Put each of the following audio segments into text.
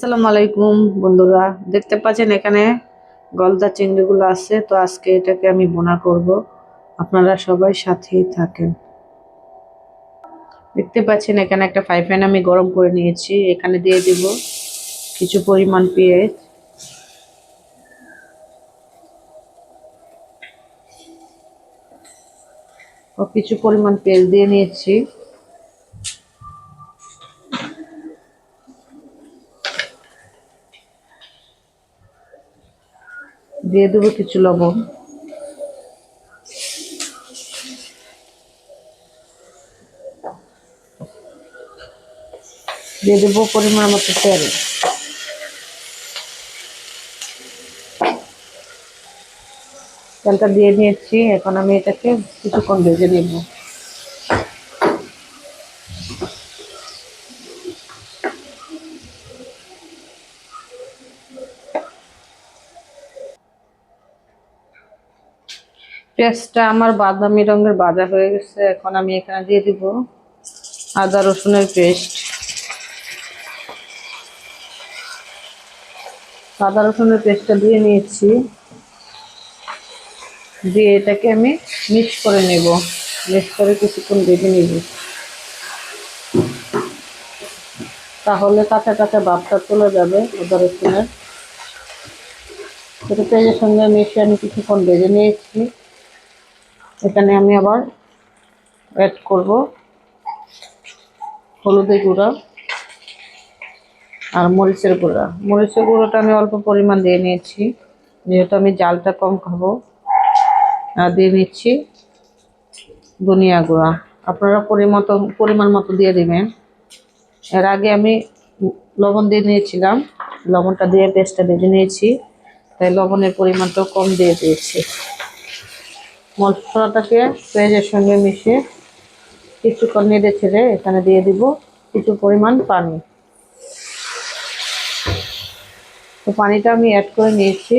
আসসালামু আলাইকুম, বন্ধুরা। দেখতে পাচ্ছেন এখানে গলদা চিংড়িগুলো আছে, তো আজকে এটাকে আমি বোনা করব। আপনারা সবাই সাথেই থাকেন। দেখতে পাচ্ছেন এখানে একটা ফ্রাই প্যান আমি গরম করে নিয়েছি। এখানে দিয়ে দিব কিছু পরিমাণ পেঁয়াজ। ও কিছু পরিমাণ পেঁয়াজ দিয়ে নিয়েছি। দিয়ে দেবো কিছু লবণ। দিয়ে দেবো পরিমাণ মতো তেল। তেলটা দিয়ে নিয়েছি, এখন আমি এটাকে কিছুক্ষণ ভেজে নেব। পেঁয়াজটা আমার বাদামি রঙের বাজা হয়ে গেছে, এখন আমি এখানে দিয়ে দিব আদা রসুনের পেস্ট। আদা রসুনের পেস্টটা দিয়ে নিয়েছি। দিয়ে এটাকে আমি মিক্স করে নেব। মিক্স করে কিছুক্ষণ ভেজে নেব। তাহলে কাঁচা কাঁচা ভাবটা চলে যাবে আদা রসুনের। সেটা পেঁয়াজের সঙ্গে মিশিয়ে আমি কিছুক্ষণ ভেজে নিয়েছি। এখানে আমি আবার অ্যাড করব হলুদের গুঁড়া আর মরিচের গুঁড়া। মরিচের গুঁড়োটা আমি অল্প পরিমাণ দিয়ে নিয়েছি। যেহেতু আমি জালটা কম খাব আর দিয়ে নিচ্ছি ধনিয়া গুঁড়া। আপনারা পরিমতো, পরিমাণ মতো দিয়ে দিবেন। এর আগে আমি লবণ দিয়ে নিয়েছিলাম। লবণটা দিয়ে পেস্টটা ভেজে নিয়েছি। তাই লবণের পরিমাণটাও কম দিয়ে দিয়েছি। মশলাটাকে পেঁয়াজের সঙ্গে মিশিয়ে কিছুক্ষণ নেড়ে ছেড়ে এখানে দিয়ে দিব কিছু পরিমাণ পানি। তো পানিটা আমি অ্যাড করে নিয়েছি।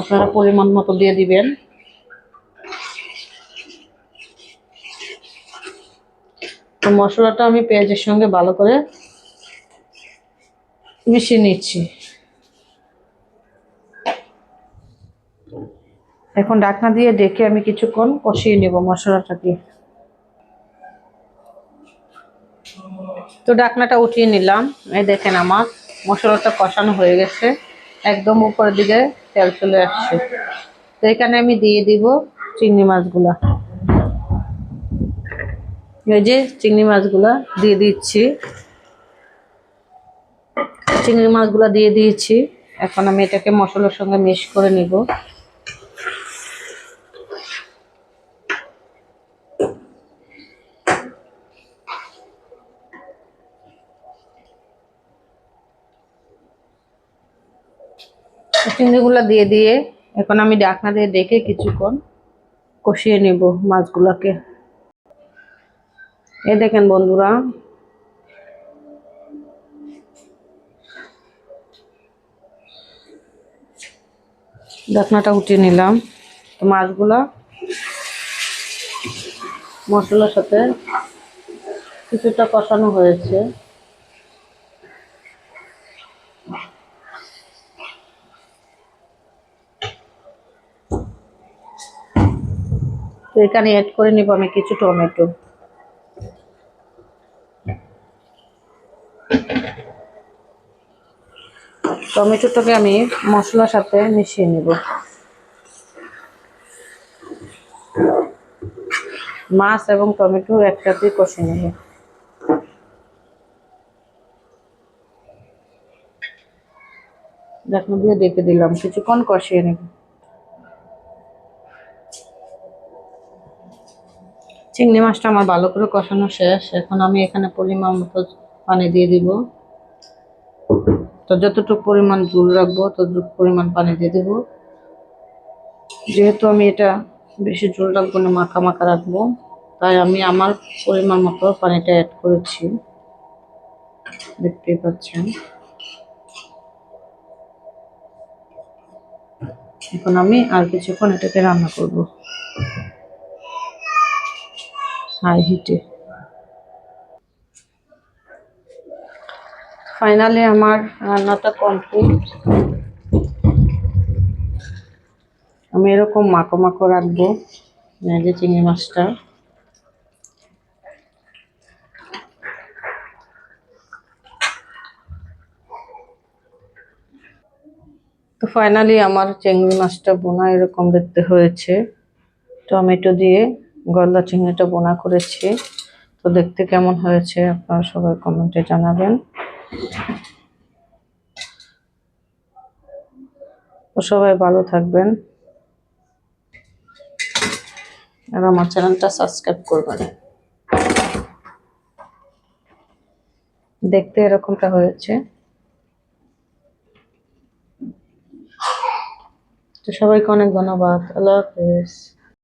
আপনারা পরিমাণ মতো দিয়ে দিবেন। তো মশলাটা আমি পেঁয়াজের সঙ্গে ভালো করে মিশিয়ে নিচ্ছি। এখন ডাকনা দিয়ে ডেকে আমি কিছুক্ষণ কষিয়ে নেব মশলাটা দিয়ে। তো ডাকনাটা উঠিয়ে নিলাম। এই দেখেন আমার মশলাটা কষানো হয়ে গেছে। একদম উপরের দিকে তেল চলে আসছে। তো এখানে আমি দিয়ে দিব চিংড়ি মাছগুলা। এই যে চিংড়ি মাছগুলা দিয়ে দিচ্ছি। চিংড়ি মাছগুলা দিয়ে দিয়েছি। এখন আমি এটাকে মশলার সঙ্গে মিক্স করে নিব। চিংড়িগুলো দিয়ে দিয়ে এখন আমি ডাকনা দিয়ে ডেকে কিছুক্ষণ কষিয়ে নেব মাছগুলোকে। এ দেখেন বন্ধুরা, ডাকনাটা উঠিয়ে নিলাম। তো মাছগুলা মশলার সাথে কিছুটা কষানো হয়েছে। তো এখানে অ্যাড করে নিব আমি কিছু টমেটো। টমেটোটাকে আমি মশলার সাথে মিশিয়ে নেব। মাছ এবং টমেটো একসাথে কষে নেব। দেখুন দিয়ে ডেকে দিলাম, কিছুক্ষণ কষিয়ে নেব। চিংড়ি মাছটা আমার ভালো করে কষানো শেষ। এখন আমি এখানে পরিমাণ মতো পানি দিয়ে দিব। তো যতটুকু পরিমাণ ঝুল রাখব, ততটুকু পরিমাণ পানি দিয়ে দেবো। যেহেতু আমি এটা বেশি ঝোল রাখব না, মাখা মাখা রাখব, তাই আমি আমার পরিমাণ মতো পানিটা অ্যাড করেছি। দেখতেই পাচ্ছেন। এখন আমি আর কিছুক্ষণ এটাকে রান্না করব। হাই হিটে। ফাইনালি আমার রান্নাটা কমপ্লিট আমি এরকম মাখো মাখো রাখব যে চিংড়ি মাছটা। তো ফাইনালি আমার চিংড়ি মাছটা বোনা এরকম দেখতে হয়েছে। টমেটো দিয়ে গলদা চিংড়িটা বোনা করেছি। তো দেখতে কেমন হয়েছে আপনারা সবাই কমেন্টে জানাবেন। তো সবাই ভালো থাকবেন। আর আমার চ্যানেলটা সাবস্ক্রাইব করবেন। দেখতে এরকমটা হয়েছে। তো সবাইকে অনেক ধন্যবাদ। আল্লাহ হাফেজ।